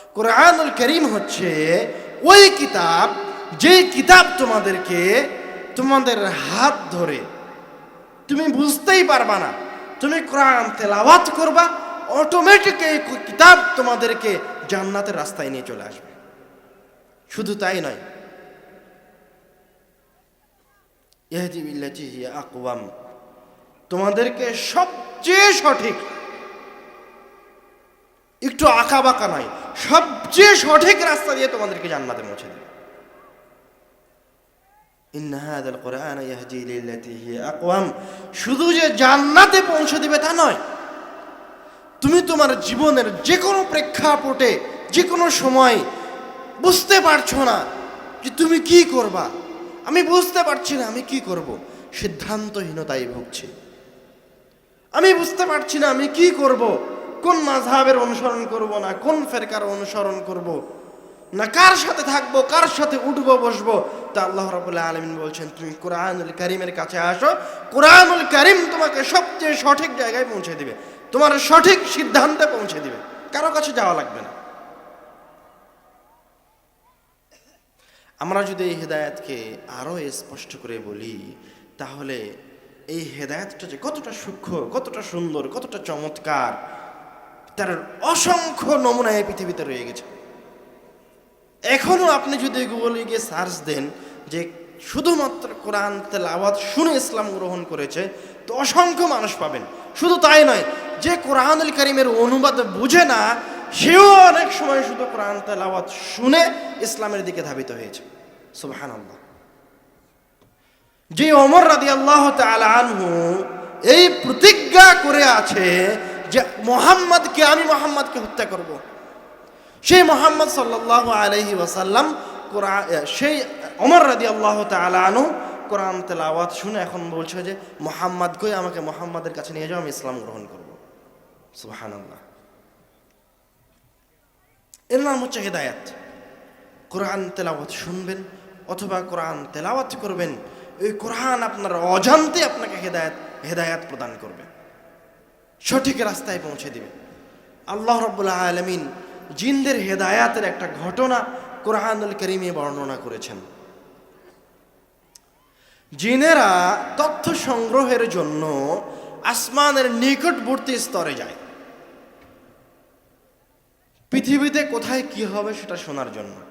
কোরআনুল করিম হচ্ছে ওই কিতাব যে কিতাব তোমাদেরকে তোমাদের হাত ধরে তুমি বুঝতেই পারবা না। তুমি কোরআন তেলাওয়াত করবা অটোমেটিক এই কিতাব তোমাদেরকে জান্নাতের রাস্তায় নিয়ে চলে আসবে। শুধু তাই নয়। আকওয়াম। তোমাদেরকে সবচেয়ে সঠিক, একটু আঁকা বাঁকা নয় সবচেয়ে সঠিক রাস্তা দিয়ে তোমাদেরকে জান্নাতে পৌঁছে দেবে। শুধু যে জান্নাতে পৌঁছে দিবে তা নয়, তুমি তোমার জীবনের যে কোনো প্রেক্ষাপটে যে কোনো সময় বুঝতে পারছ না যে তুমি কি করবা। আমি বুঝতে পারছি না আমি কি করব, সিদ্ধান্তহীনতায় ভুগছি। আমি বুঝতে পারছি না আমি কি করব কোন মাঝহাবের অনুসরণ করব না, কোন ফেরকার অনুসরণ করব? না কার সাথে থাকব, কার সাথে উঠবো, বসবো? তা আল্লাহ রাবুল্লাহ আলমিন বলছেন, তুমি কোরআনুল করিমের কাছে আসো, কোরআনুল করিম তোমাকে সবচেয়ে সঠিক জায়গায় পৌঁছে দিবে, তোমার সঠিক সিদ্ধান্তে পৌঁছে দিবে, কারও কাছে যাওয়া লাগবে না। আমরা যদি এই হেদায়াতকে আরও স্পষ্ট করে বলি, তাহলে এই হেদায়াতটা যে কতটা সূক্ষ্ম, কতটা সুন্দর, কতটা চমৎকার তার অসংখ্য নমুনা এই পৃথিবীতে রয়ে গেছে। এখনও আপনি যদি গুগলে গিয়ে সার্চ দেন যে শুধুমাত্র কোরআন তেলাওয়াত শুনে ইসলাম গ্রহণ করেছে, তো অসংখ্য মানুষ পাবেন। শুধু তাই নয়, যে কোরআনুল করিমের অনুবাদ বুঝে না, সেও অনেক সময় শুধু কোরআন তেলাওয়াত শুনে ইসলামের দিকে ধাবিত হয়েছে। সুবহান আল্লাহ যে অমর রাদি আল্লাহ আনহু এই প্রতিজ্ঞা করে আছে যে মোহাম্মদকে আমি মোহাম্মদকে হত্যা করব। সেই মোহাম্মদ সাল্লাহ আলহি ওয়াসাল্লাম কোরআন সেই অমর রাদি আল্লাহ আনহু কোরআন তেলাওয়াত শুনে এখন বলছে যে মোহাম্মদকেই আমাকে মোহাম্মদের কাছে নিয়ে যাও, আমি ইসলাম গ্রহণ করব। আল্লাহ এর নাম হচ্ছে হেদায়াত। কোরআন তেলাওয়াত শুনবেন অথবা কোরআন তেলাওয়াত করবেন, এই কোরআন আপনার অজান্তে আপনাকে হেদায়াত হেদায়াত প্রদান করবে। সঠিক রাস্তায় পৌঁছে দিবে। আল্লাহ রব্বুল্লাহ আলমিন জিনদের হেদায়াতের একটা ঘটনা কোরআনুল করিমে বর্ণনা করেছেন। জিনেরা তথ্য সংগ্রহের জন্য আসমানের নিকটবর্তী স্তরে যায়। পৃথিবীতে কোথায় কি হবে সেটা শোনার জন্য।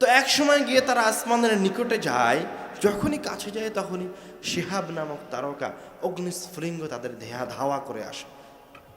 তো এক সময় গিয়ে তারা আসমানের নিকটে যায়, যখনই কাছে যায় তখনই শিহাব নামক তারকা অগ্নিস্ফুলিঙ্গ তাদের দেহা ধাওয়া করে আসে।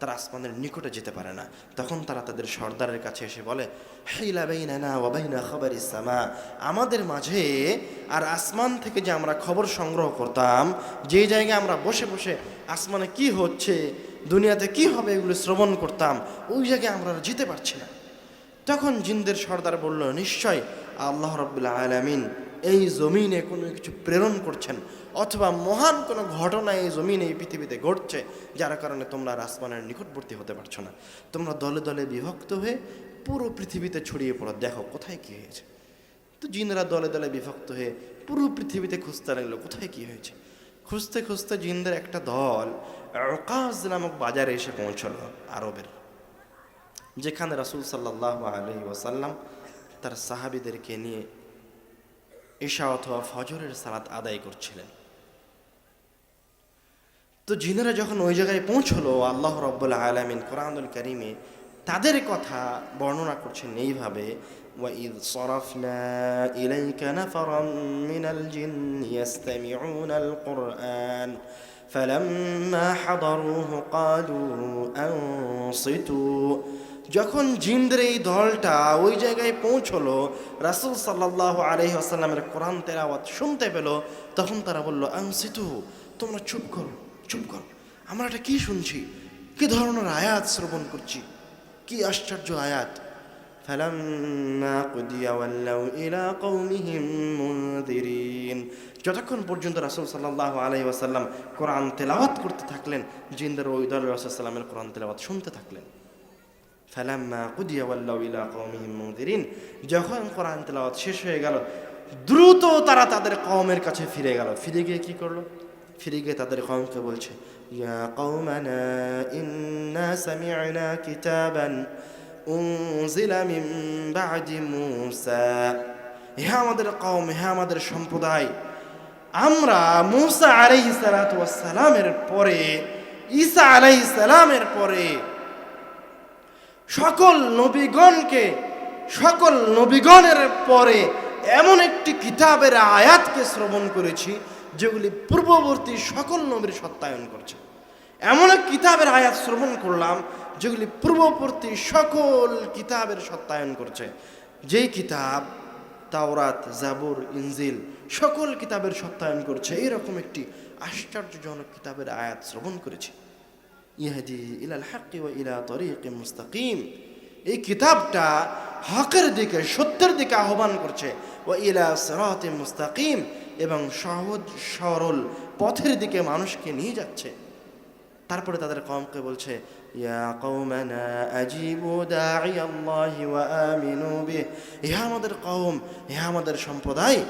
তারা আসমানের নিকটে যেতে পারে না। তখন তারা তাদের সর্দারের কাছে এসে বলে খবর ইসামা আমাদের মাঝে আর আসমান থেকে যে আমরা খবর সংগ্রহ করতাম, যে জায়গায় আমরা বসে বসে আসমানে কি হচ্ছে, দুনিয়াতে কি হবে এগুলো শ্রবণ করতাম, ওই জায়গায় আমরা যেতে পারছি না। তখন জিনদের সর্দার বলল, নিশ্চয় আল্লাহ রব্বুল্লাহ আলমিন এই জমিনে কোনো কিছু প্রেরণ করছেন অথবা মহান কোনো ঘটনা এই জমিনে, এই পৃথিবীতে ঘটছে যার কারণে তোমরা আসমানের নিকটবর্তী হতে পারছ না। তোমরা দলে দলে বিভক্ত হয়ে পুরো পৃথিবীতে ছড়িয়ে পড়ো। দেখো, কোথায় কী হয়েছে? তো জিনরা দলে দলে বিভক্ত হয়ে পুরো পৃথিবীতে খুঁজতে লাগল, কোথায় কী হয়েছে? খুঁজতে খুঁজতে জিনদের একটা দল অকাজ নামক বাজারে এসে পৌঁছলো আরবের। যেখানে রাসুল সাল্লাহ আলহি ওয়াসাল্লাম তার সাহাবিদেরকে নিয়ে ঈশা অথবা ফজরের সালাত আদায় করছিলেন তো জিনেরা যখন ওই জায়গায় পৌঁছলো আল্লাহ রব্বুল আলমিন কোরআনুল করিমে তাদের কথা বর্ণনা করছেন এইভাবে وإذ صرفنا إليك نفرا من الجن يستمعون القرآن فلما حضروه قالوا أنصتوا যখন জিন্দের এই দলটা ওই জায়গায় পৌঁছলো, রাসুল সাল্লাহ আলহি আসাল্লামের কোরআন তেরাওয়াত শুনতে পেল, তখন তারা বলল আংসিতু তোমরা চুপ করো চুপ করো। আমরা এটা কী শুনছি? কী ধরনের আয়াত শ্রবণ করছি? কি আশ্চর্য আয়াত? যতক্ষণ পর্যন্ত রাসুল সাল্লাহ আলহি আসাল্লাম কোরআন তেলাওয়াত করতে থাকলেন, জিন্দার ওই দল রাসুল সাল্লামের কোরআন তেলাওয়াত শুনতে থাকলেন। ফালাম্মা কুদিয়া ওয়াল্লাউ ইলা কওমিহিম মুনদিরিন যখন কোরআন তেলাওয়াত শেষ হয়ে গেল, দ্রুত তারা তাদের কওমের কাছে ফিরে গেল। ফিরে গিয়ে কি করল? ফিরে গিয়ে তাদের কওমকে বলছে, ইয়া কওমানা ইন্না সামি'না কিতাবান উনজিলা মিন বাদি মূসা। হে আমাদের কওম, হে আমাদের সম্প্রদায়, আমরা মুসা আলাইহিস সালামের পরে, ঈসা আলাইহিস সালামের পরে সকল নবীগণকে, সকল নবীগণের পরে এমন একটি কিতাবের আয়াতকে শ্রবণ করেছি, যেগুলি পূর্ববর্তী সকল নবীর সত্যায়ন করছে। এমন এক কিতাবের আয়াত শ্রবণ করলাম, যেগুলি পূর্ববর্তী সকল কিতাবের সত্যায়ন করছে। যেই কিতাব, তাওরাত, জাবুর, ইনজিল, সকল কিতাবের সত্যায়ন করছে এরকম একটি আশ্চর্যজনক কিতাবের আয়াত শ্রবণ করেছি। ইহাদি ইলাল হাক্কি ওয়া ইলা তরিক মুস্তাকিম। এই কিতাবটা হকের দিকে, সত্যের দিকে আহ্বান করছে। ও ইলা সিরাতে মুস্তাকিম, এবং সহজ, সরল পথের দিকে মানুষকে নিয়ে যাচ্ছে। তারপরে তাদের কমকে বলছে, ইয়া ইহা আমাদের কওম, ইহা আমাদের সম্প্রদায়।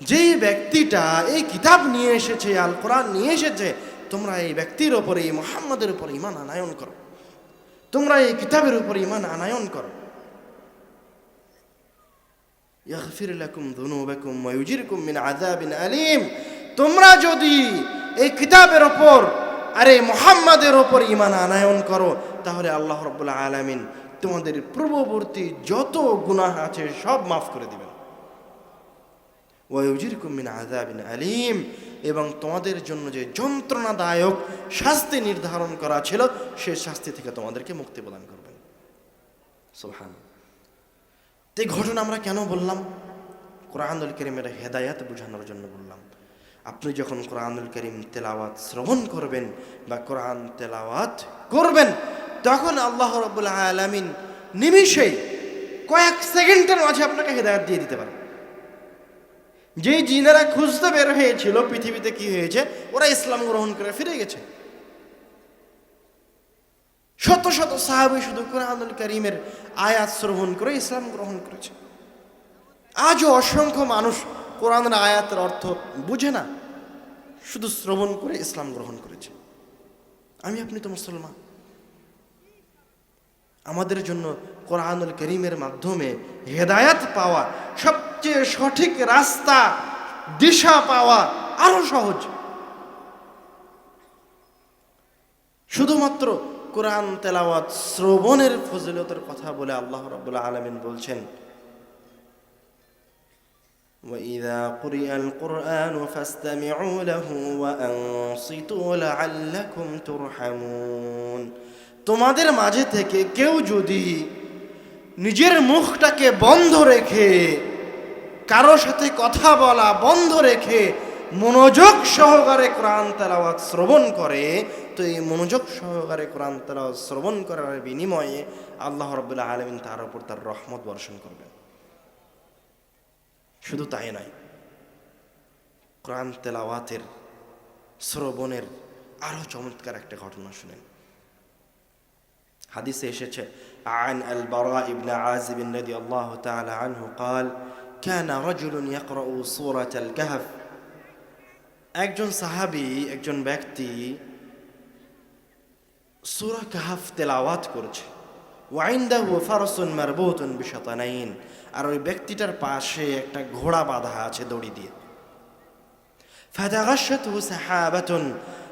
যেই ব্যক্তিটা এই কিতাব নিয়ে এসেছে আল কোরআন নিয়ে এসেছে তোমরা এই ব্যক্তির ওপরে এই মোহাম্মদের উপর ইমান আনায়ন করো। তোমরা এই কিতাবের উপর ইমান আনায়ন করো। ওয়া আলীম। তোমরা যদি এই কিতাবের ওপর আরে মোহাম্মদের ওপর ইমান আনায়ন করো, তাহলে আল্লাহ রাব্বুল আলামিন তোমাদের পূর্ববর্তী যত গুনাহ আছে সব মাফ করে দিবেন। ওয়ুজিরকুম মিন আযাবিন আলিম। এবং তোমাদের জন্য যে যন্ত্রণাদায়ক শাস্তি নির্ধারণ করা ছিল, সে শাস্তি থেকে তোমাদেরকে মুক্তি প্রদান করবেন। সুবহান। এই ঘটনা আমরা কেন বললাম? কোরআনুল করিমের হেদায়াত বোঝানোর জন্য বললাম। আপনি যখন কোরআনুল করিম তেলাওয়াত শ্রবণ করবেন বা কোরআন তেলাওয়াত করবেন, তখন আল্লাহ রব্বুল আলামিন নিমিষেই কয়েক সেকেন্ডের মাঝে আপনাকে হেদায়াত দিয়ে দিতে পারেন। যেই জিনেরা খুঁজতে বের হয়েছিল, পৃথিবীতে কি হয়েছে? ওরা ইসলাম গ্রহণ করে ফিরে গেছে। শত শত সাহাবি শুধু কোরআনুল করিমের আয়াত শ্রবণ করে ইসলাম গ্রহণ করেছে। আজও অসংখ্য মানুষ কোরআনের আয়াতের অর্থ বুঝে না, শুধু শ্রবণ করে ইসলাম গ্রহণ করেছে। আমি আপনি তো মুসলমান। আমাদের জন্য কোরআনুল করিমের মাধ্যমে হেদায়াত পাওয়া সবচেয়ে সঠিক রাস্তা দিশা পাওয়া আরো সহজ শুধুমাত্র কোরআন তেলাওয়াত শ্রবণের ফজিলতের কথা বলে আল্লাহ রাব্বুল আলামিন বলছেন وإذا قرئ القرآن فاستمعوا له وأنصتوا لعلكم ترحمون তোমাদের মাঝে থেকে কেউ যদি নিজের মুখটাকে বন্ধ রেখে কারো সাথে কথা বলা বন্ধ রেখে মনোযোগ সহকারে কোরআন তেলাওয়াত শ্রবণ করে তো এই মনোযোগ সহকারে কোরআন তেলাওয়াত শ্রবণ করার বিনিময়ে আল্লাহ রবুল্লাহ আলমিন তার উপর তার রহমত বর্ষণ করবেন শুধু তাই নয় কোরআন তেলাওয়াতের শ্রবণের আরো চমৎকার একটা ঘটনা শুনেন حديث এসেছে عن البراء بن عازب رضي الله تعالى عنه قال كان رجل يقرأ سورة الكهف একজন সাহাবী একজন ব্যক্তি সূরা কাহাফ তেলাওয়াত করছে ওয়াইন্দাহু ফারসুন মারবুতুন বিশাতানাইন আর ওই ব্যক্তিটার পাশে একটা ঘোড়া বাঁধা আছে দড়ি দিয়ে ফাদাগাশাতহু সাহাবাতুন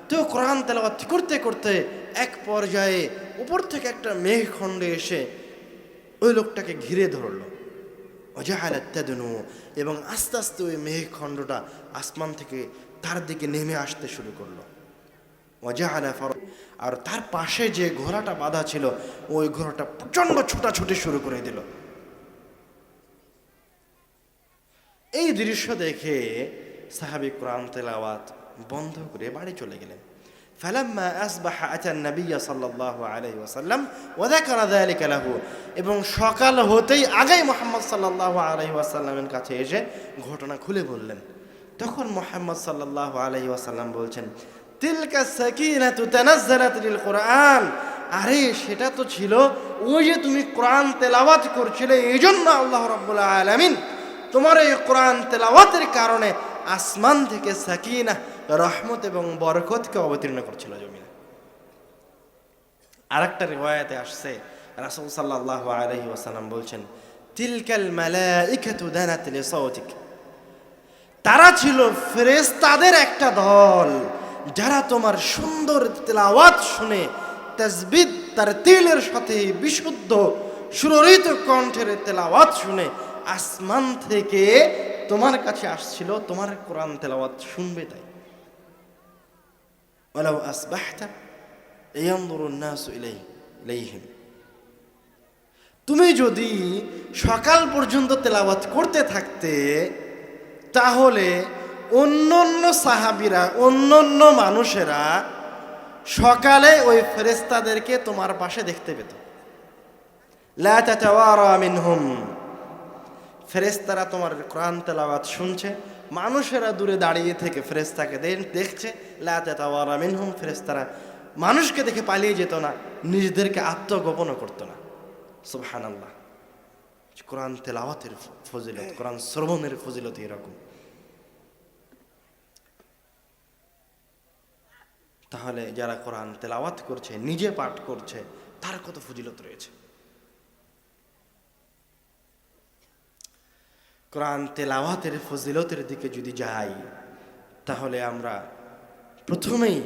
তো কোরআন তেলাওয়াত করতে করতে এক পর্যায়ে উপর থেকে একটা মেঘ খণ্ডে এসে ওই লোকটাকে ঘিরে ধরলো অজাহালাত্যাদনু এবং আস্তে আস্তে ওই মেঘখণ্ডটা আসমান থেকে তার দিকে নেমে আসতে শুরু করল। অজাহালা ফর আর তার পাশে যে ঘোড়াটা বাঁধা ছিল, ওই ঘোড়াটা প্রচণ্ড ছোটাছুটি শুরু করে দিল। এই দৃশ্য দেখে সাহাবি কোরআন তেলাওয়াত বন্ধ করে বাড়ি চলে গেলেন। ফালাম্মা আসবাহা আচান নবিয়া সাল্লাহ আলাই ওয়াসাল্লাম ওদাকার আদায়ালিক আলাহু এবং সকাল হতেই আগেই মোহাম্মদ সাল্লাহ আলহি ওয়াসাল্লামের কাছে এসে ঘটনা খুলে বললেন। তখন মোহাম্মদ সাল্লাহ আলহি ওয়াসাল্লাম বলছেন, তিলকা সাকিনা তু তানাজ্জালাতিল কোরআন। আরে, সেটা তো ছিল ওই যে তুমি কোরআন তেলাওয়াত করছিলে এই জন্য আল্লাহ রব্বুল আলমিন তোমার এই কোরআন তেলাওয়াতের কারণে আসমান থেকে সাকিনা রহমত এবং বরকতকে অবতীর্ণ করছিল জমিনে। আর একটা রেওয়ায়তে আসছে, রাসূল সাল্লাল্লাহু আলাইহি ওয়াসাল্লাম বলছেন, তিলকাল মালাইকাতু দানাত লিসাউতিক। তারা ছিল ফেরেশতাদের একটা দল, যারা তোমার সুন্দর তেলাওয়াত শুনে তাসবিদ তার তিলের সাথে বিশুদ্ধ, সুররিত কণ্ঠের তেলাওয়াত শুনে আসমান থেকে তোমার কাছে আসছিল, তোমার কোরআন তেলাওয়াত শুনবে তাই। ولو أصبحت ينظر الناس إليه إليهم তুমি যদি সকাল পর্যন্ত তেলাওয়াত করতে থাকতে তাহলে অন্য অন্য সাহাবিরা অন্য অন্য মানুষেরা সকালে ওই ফেরেস্তাদেরকে তোমার পাশে দেখতে পেত লা তাতাওয়ারা মিনহুম ফেরেস্তারা তোমার কোরআন তেলাওয়াত শুনছে মানুষেরা দূরে দাঁড়িয়ে থেকে ফেরেস্তাকে দেখছে, লা তাতাওয়ারা মিনহুম ফেরেস্তারা মানুষকে দেখে পালিয়ে যেত না, নিজেদেরকে আত্মগোপনও করতো না। সুবহানাল্লাহ। কোরআন তেলাওয়াতের ফজিলত, কোরআন শ্রবণের ফজিলত এরকম। তাহলে যারা কোরআন তেলাওয়াত করছে, নিজে পাঠ করছে, তার কত ফজিলত রয়েছে? কোরআন তেলাওয়াতের ফজিলতের দিকে যদি যাই তাহলে আমরা প্রথমেই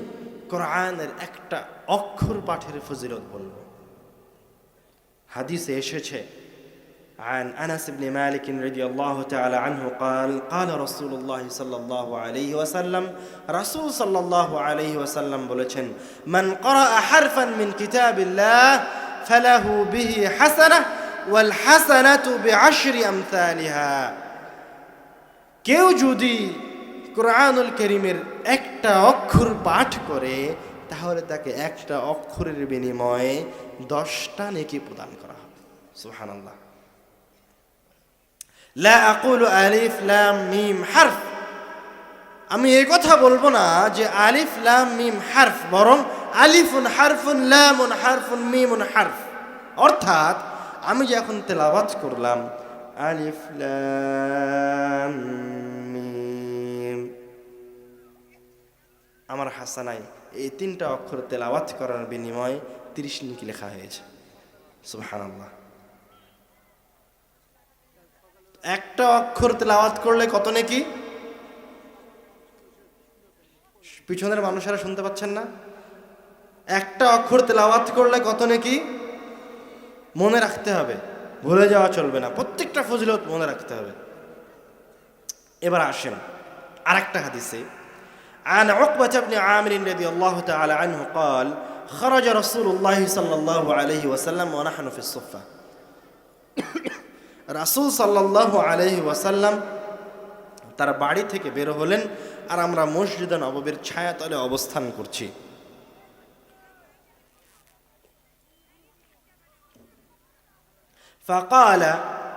কোরআনের একটা অক্ষর পাঠের ফজিলত বলবো হাদিসে এসেছে عن أنس بن مالك رضي الله تعالى عنه قال قال رسول الله صلى الله عليه وسلم رسول صلى الله عليه وسلم بلچن من قرأ حرفا من كتاب الله فله به ওয়াল হাসানাতু বিআশরি আমসালিহা। কেউ যদি কোরআনুল করিমের একটা অক্ষর পাঠ করে, তাহলে তাকে একটা অক্ষরের বিনিময়ে দশটা নেকি প্রদান করা হবে। সুবহানাল্লাহ। লা আকুলু আলিফ লাম মিম হারফ। আমি এই কথা বলব না যে আলিফ লাম মিম হারফ, বরং আলিফুন হারফুন লামুন হারফুন মিমুন হারফ। অর্থাৎ আমি যে এখন তেলাওয়াত করলাম, আলিফ আমার হাসানাই এই তিনটা অক্ষর তেলাওয়াত করার বিনিময়ে তিরিশ নিকি লেখা হয়েছে। সুবহানাল্লাহ। একটা অক্ষর তেলাওয়াত করলে কত নাকি? পিছনের মানুষেরা শুনতে পাচ্ছেন না? একটা অক্ষর তেলাওয়াত করলে কত নাকি? মনে রাখতে হবে ভুলে যাওয়া চলবে না প্রত্যেকটা ফজিলত মনে রাখতে হবে এবার আসেন আরেকটা হাদিসে عن عقبة بن عامر رضي الله تعالى عنه قال خرج رسول الله صلى الله عليه وسلم ونحن في الصفة রাসূল সাল্লাল্লাহু আলাইহি ওয়াসাল্লাম তার বাড়ি থেকে বের হলেন আর আমরা মসজিদে নববীর ছায়াতলে অবস্থান করছি فقال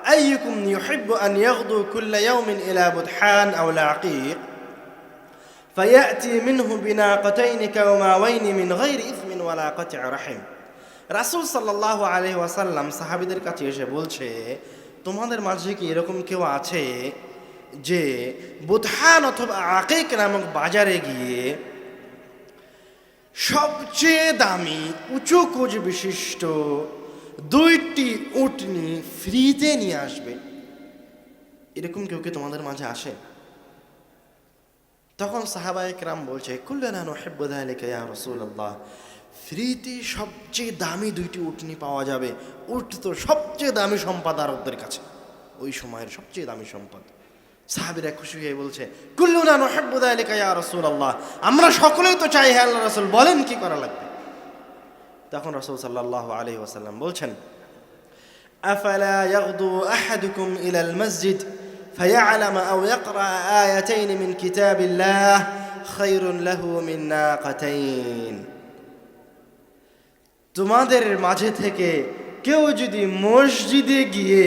أيكم يحب أن يغدو كل يوم إلى بدحان أو العقيق فيأتي منه بناقتين كوماوين من غير إثم ولا قطع رحم রাসূল সাল্লাল্লাহু আলাইহি ওয়াসাল্লাম সাহাবীদের কাছে এসে বলছে তোমাদের মাঝে কি এরকম কেউ আছে যে বুধান অথবা আকিক নামক বাজারে গিয়ে সবচেয়ে দামি উঁচু কোচ বিশিষ্ট দুইটি উটনি ফ্রিতে নিয়ে আসবে। এরকম কেউ কি তোমাদের মাঝে আসে? তখন সাহাবায়ে কেরাম বলছে, কুল্লানা ইয়া রাসূলুল্লাহ। ফ্রিতে সবচেয়ে দামি দুইটি উটনি পাওয়া যাবে। উট তো সবচেয়ে দামি সম্পদ আরবদের কাছে। ওই সময়ের সবচেয়ে দামি সম্পদ। সাহাবিরা খুশি হয়ে বলছে, কুল্লুনা নুহিব্বু যালিকা ইয়া রাসূলুল্লাহ। আমরা সকলেই তো চাই, হে আল্লাহ রাসূল, বলেন কি করা লাগবে? তখন রাসূল সাল্লাল্লাহু আলাইহি ওয়াসাল্লাম বলছেন আফালা ইয়াগদু আহাদুকুম ইলা আল মসজিদ فيعلم أو يقرأ آيتين من كتاب الله خير له من ناقتين তোমাদের মাঝে থেকে কেউ যদি মসজিদে গিয়ে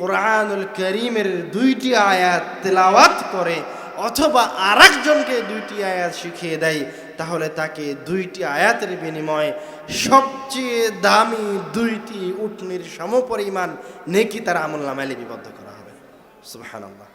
কোরআনুল করিমের দুইটি আয়াত তেলাওয়াত করে অথবা আরেকজনকে দুইটি আয়াত শিখিয়ে দেয় তাহলে তাকে দুইটি আয়াতের বিনিময়ে সবচেয়ে দামি দুইটি উটনির সমপরিমাণ নেকি তার আমল নামায় লিপিবদ্ধ করা হবে। সুবহানাল্লাহ।